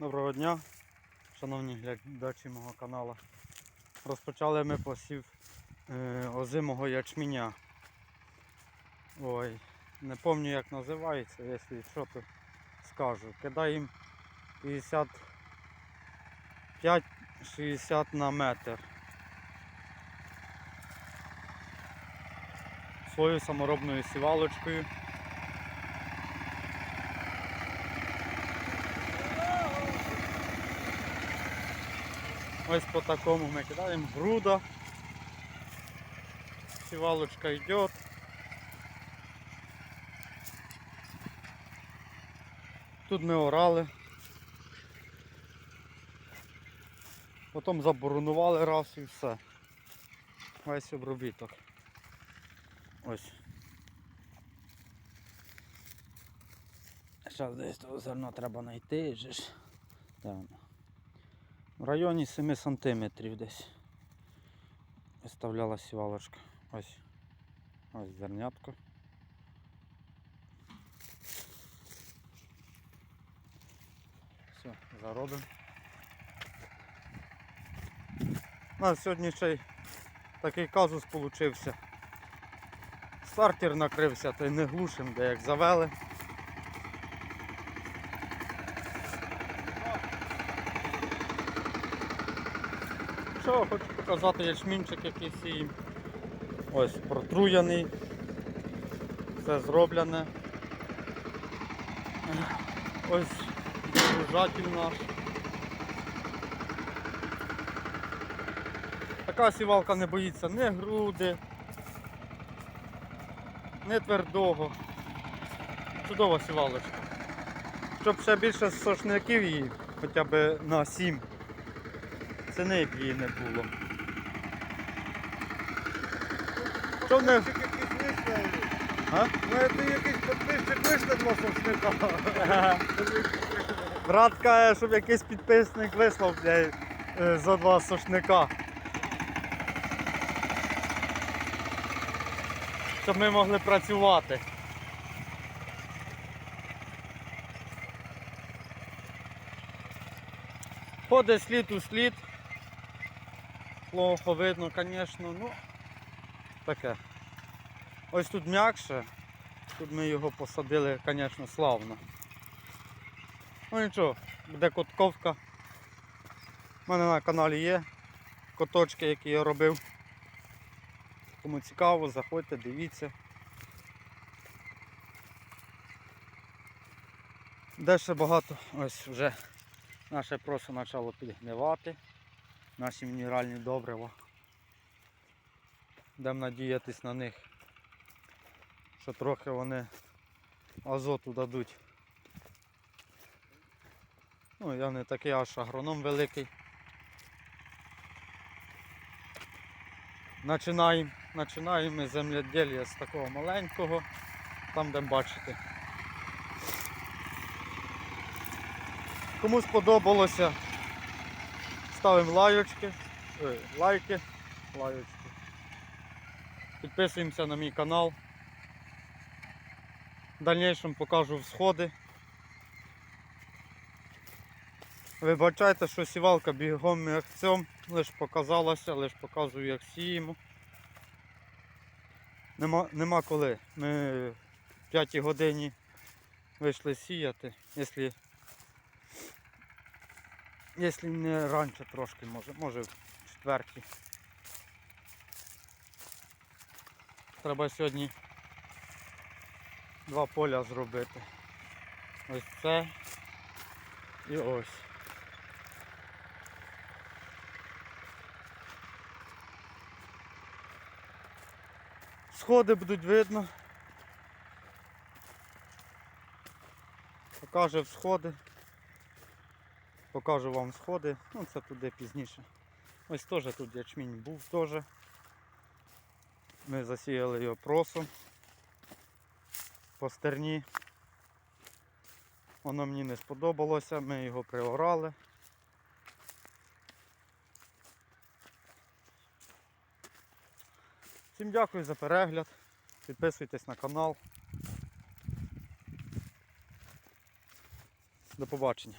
Доброго дня, шановні глядачі мого каналу. Розпочали ми посів е, озимого ячменя. Ой, не пам'ятаю як називається, якщо що то скажу. Кидаємо 55-60 на метр. Свою саморобною сівалочкою. Ось по такому ми кидаємо груда. Сівалочка йде. Тут ми орали. Потім заборонували раз і все. Весь обробіток. Ось. Зараз десь того зерно треба знайти. ж. В районі 7 сантиметрів десь виставляла сівалочка. Ось. Ось зернятко. Все, заробимо. У нас сьогодні ще й такий казус получився. Стартер накрився, то й не глушим, де як завели. Що, хочу показати ячмінчик, який сіємо. Ось протруяний. Все зроблене. Ось загружатель наш. Така сівалка не боїться ні груди, ні твердого. Чудова сівалочка. Щоб ще більше сошників її, хоча б на 7 ціни б її не було. Що не... А? Ну, ти якийсь підписчик вийшов два сошника. Брат каже, щоб якийсь підписник вислав блядь, е, за два сошника. Щоб ми могли працювати. Ходить слід у слід. Плохо видно, звісно, ну таке. Ось тут м'якше. Тут ми його посадили, звісно, славно. Ну нічого, буде котковка. У мене на каналі є коточки, які я робив. Кому цікаво, заходьте, дивіться. Де ще багато, ось вже наше просто почало підгнивати. Наші мінеральні добрива. Будемо надіятись на них, що трохи вони азоту дадуть. Ну, я не такий аж агроном великий. Починаємо ми земляділля з такого маленького, там де бачите. Кому сподобалося, ставимо лайочки, ой, лайки, лайочки. Підписуємося на мій канал. В дальнішому покажу всходи. Вибачайте, що сівалка бігом мерцем, лише показалася, лише показую як сіємо. Нема, нема коли. Ми в 5 годині вийшли сіяти, якщо, якщо не раніше трошки, може, може в четвертій. Треба сьогодні два поля зробити. Ось це і ось. Сходи будуть видно. Покаже всходи. Покажу вам сходи. Ну це туди пізніше. Ось теж тут ячмінь був теж. Ми засіяли його просом по стерні. Воно мені не сподобалося, ми його приорали. Всім дякую за перегляд. Підписуйтесь на канал. До побачення.